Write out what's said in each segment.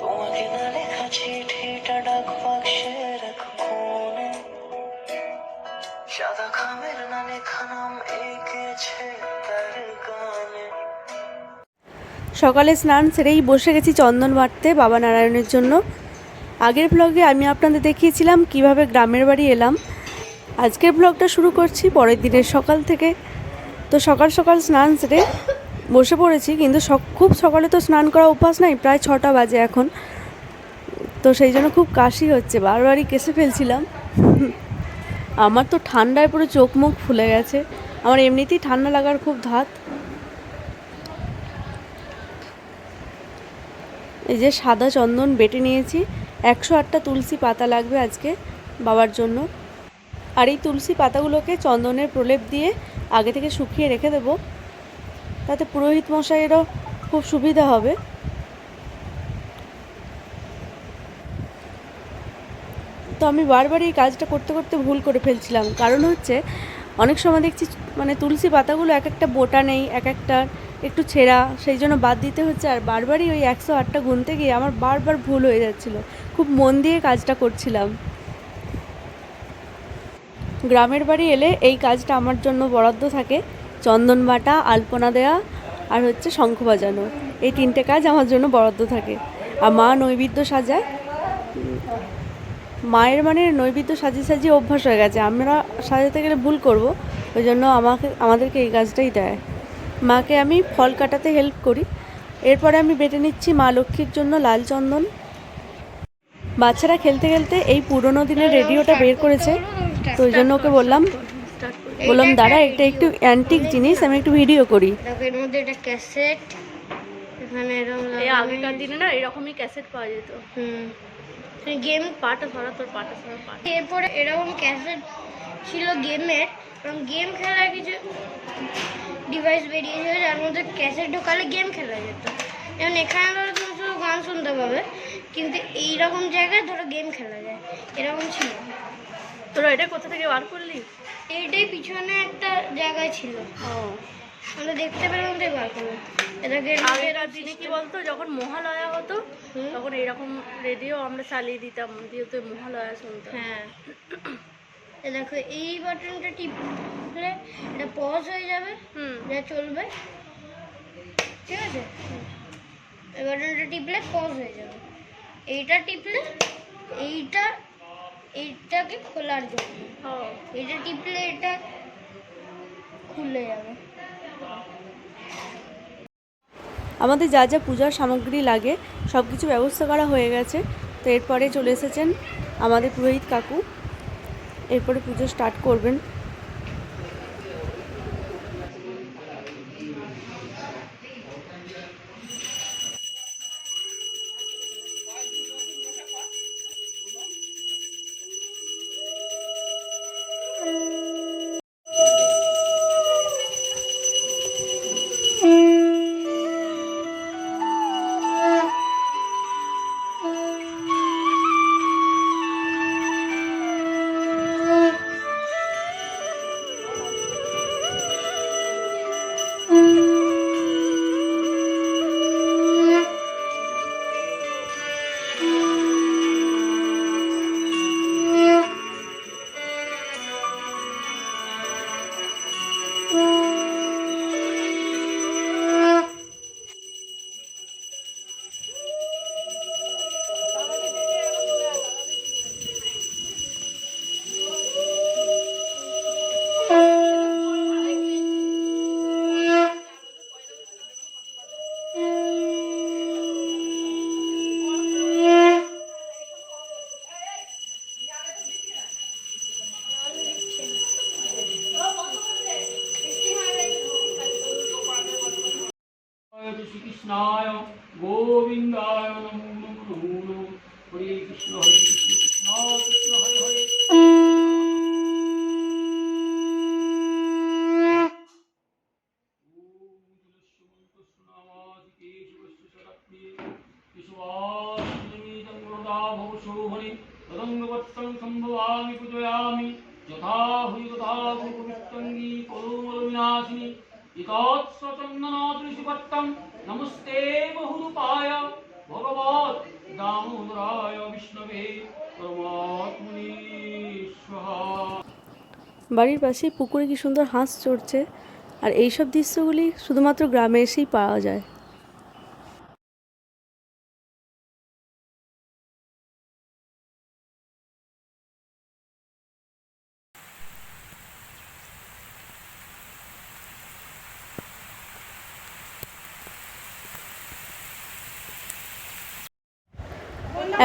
তোমাকে না লেখা চিঠিটা ডাক বাক্সে সাদা খামের না লেখা নাম এঁকেছে তার গানে সকালে স্নান সেরেই বসে গেছি চন্দন বাটতে বাবা নারায়ণের জন্য। আগের ব্লগে আমি আপনাদের দেখিয়েছিলাম কীভাবে গ্রামের বাড়ি এলাম। আজকের ব্লগটা শুরু করছি পরের দিনের সকাল থেকে। তো সকাল সকাল স্নান সেরে বসে পড়েছি, কিন্তু খুব সকালে তো স্নান করা অভ্যাস নাই, প্রায় ছটা বাজে এখন। তো সেই জন্য খুব কাশি হচ্ছে, বারবারই কেসে ফেলছিলাম। আমার তো ঠান্ডায় পুরো চোখ মুখ ফুলে গেছে, আমার এমনিতেই ঠান্ডা লাগার খুব ধাত। এই যে সাদা চন্দন বেটে নিয়েছি, একশো আটটা তুলসী পাতা লাগবে আজকে বাবার জন্য। আর এই তুলসী পাতাগুলোকে চন্দনের প্রলেপ দিয়ে আগে থেকে শুকিয়ে রেখে দেব। তাতে পুরোহিত মশাইয়েরও খুব সুবিধা হবে। তো আমি বারবার এই কাজটা করতে করতে ভুল করে ফেলছিলাম। কারণ হচ্ছে, অনেক সময় দেখছি মানে তুলসী পাতাগুলো এক একটা বোটা নেই এক একটা একটু ছেঁড়া, সেই জন্য বাদ দিতে হচ্ছে। আর বারবারই ওই একশো আটটা গুনতে গিয়ে আমার বারবার ভুল হয়ে যাচ্ছিল। খুব মন দিয়ে কাজটা করছিলাম। গ্রামের বাড়ি এলে এই কাজটা আমার জন্য বরাদ্দ থাকে। চন্দন বাটা, আলপনা দেয়া আর হচ্ছে শঙ্খ বাজানো। এই তিনটে কাজ আমার জন্য বরাদ্দ থাকে। আর মা নৈবেদ্য সাজায়। মায়ের মানে নৈবেদ্য সাজিয়ে সাজিয়ে অভ্যাস হয়ে গেছে। আমরা সাজাতে গেলে ভুল করব। ওই জন্য আমাকে, আমাদেরকে এই কাজটাই দেয়। মাকে আমি ফল কাটাতে হেল্প করি। এরপরে আমি বেটে নিচ্ছি মা লক্ষ্মীর জন্য লাল চন্দন। বাচ্চারা খেলতে খেলতে এই পুরোনো দিনের রেডিওটা বের করেছে। তো ওই জন্য ওকে বললাম বললাম দাঁড়া একটা একটু অ্যান্টিক জিনিস আমি একটু ভিডিও করি। এর মধ্যে একটা ক্যাসেট এখানে এরকম এই আগেকার দিনে না এরকমই ক্যাসেট পাওয়া যেত। হুম। গেম পাটা ধরা তোর পাটা ধরা পাটা এরপরে এরকম ক্যাসেট ছিল গেমের এবং গেম খেলার কিছু ডিভাইস বেরিয়েছে যার মধ্যে ক্যাসেট ঢোকালে গেম খেলা যেত। যেমন এখানে ধরো তুমি শুধু গান শুনতে পাবে কিন্তু এইরকম জায়গায় ধরো গেম খেলা যায়। এরকম ছিল। তোরা এটা কোথা থেকে বার করলি? এইটাই পিছনে একটা জায়গায় ছিল। আমরা দেখতে পেলাম তাই বার করলাম। এটাকে আগেকার দিনে কি বলতো যখন মহালয়া হতো তখন এরকম রেডিও আমরা চালিয়ে দিতাম দিয়ে তো মহালয়া শুনতাম। হ্যাঁ। দেখো এই বাটনটা টিপলে এটা পজ হয়ে যাবে হুম। যা চলবে। ঠিক আছে? এই বাটনটা টিপলে পজ হয়ে যাবে। এইটা টিপলে এইটা এইটাকে খোলার জন্য। এটা টিপলে এটা খুলে যাবে। আমাদের যা যা পূজার সামগ্রী লাগে সব কিছু ব্যবস্থা করা হয়ে গেছে। তো এরপরে চলে এসেছেন আমাদের পুরোহিত কাকু। এরপরে পুজো স্টার্ট করবেন। শ্রীকৃষ্ণায় গোবিন্দায় নমো নমো নমো হরে কৃষ্ণ হরে কৃষ্ণ কৃষ্ণ কৃষ্ণ, হরে হরে। সম্ভবামি পূজয়ামি যথা হুই বহুরূপায় ভগবত দামোদরায় বিষ্ণবে পরমাত্মনি স্বাহা বাড়ির পাশে পুকুরে কি সুন্দর হাঁস চড়ছে, আর এইসব দৃশ্যগুলি শুধুমাত্র গ্রামে এসেই পাওয়া যায়।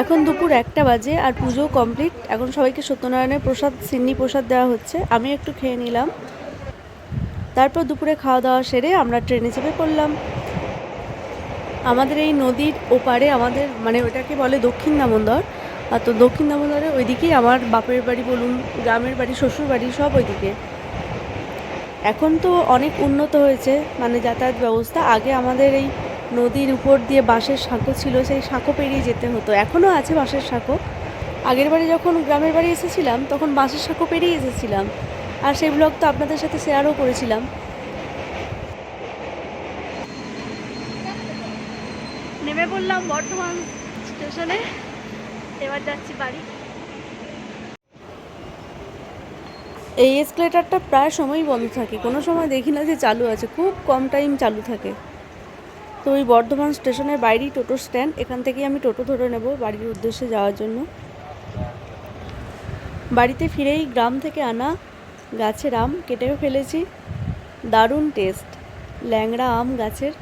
এখন দুপুর একটা বাজে আর পুজো কমপ্লিট। এখন সবাইকে সত্যনারায়ণের প্রসাদ, সিন্নি প্রসাদ দেওয়া হচ্ছে। আমি একটু খেয়ে নিলাম। তারপর দুপুরে খাওয়া দাওয়া সেরে আমরা ট্রেনে চেপে পড়লাম। আমাদের এই নদীর ওপারে আমাদের মানে ওটাকে বলে দক্ষিণ দামোদর। আর তো দক্ষিণ দামোদরে ওইদিকেই আমার বাপের বাড়ি বলুন, গ্রামের বাড়ি, শ্বশুর বাড়ি সব ওইদিকে। এখন তো অনেক উন্নত হয়েছে মানে যাতায়াত ব্যবস্থা। আগে আমাদের এই নদীর উপর দিয়ে বাঁশের সাঁকো ছিল সেই সাঁকো পেরিয়ে যেতে হতো। এখনও আছে বাঁশের সাঁকো। আগের বাড়ি যখন গ্রামের বাড়ি এসেছিলাম তখন বাঁশের সাঁকো পেরিয়ে এসেছিলাম। আর সেই ব্লগ তো আপনাদের সাথে শেয়ারও করেছিলাম। নেমে পড়লাম বর্ধমান স্টেশনে। এবার যাচ্ছি বাড়ি। এই এসকেলেটারটা প্রায় সময়ই বন্ধ থাকে। কোনো সময় দেখি না যে চালু আছে। খুব কম টাইম চালু থাকে। তো ওই বর্ধমান স্টেশনের বাইরেই টোটো স্ট্যান্ড। এখান থেকেই আমি টোটো ধরে নেব বাড়ির উদ্দেশ্যে যাওয়ার জন্য। বাড়িতে ফিরেই গ্রাম থেকে আনা গাছের আম কেটেও ফেলেছি। দারুণ টেস্ট, ল্যাংড়া আম গাছের।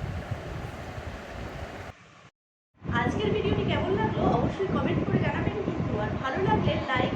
আজকের ভিডিওটি কেমন লাগল অবশ্যই কমেন্ট করে জানাবেন কিন্তু, আর ভালো লাগলে লাইক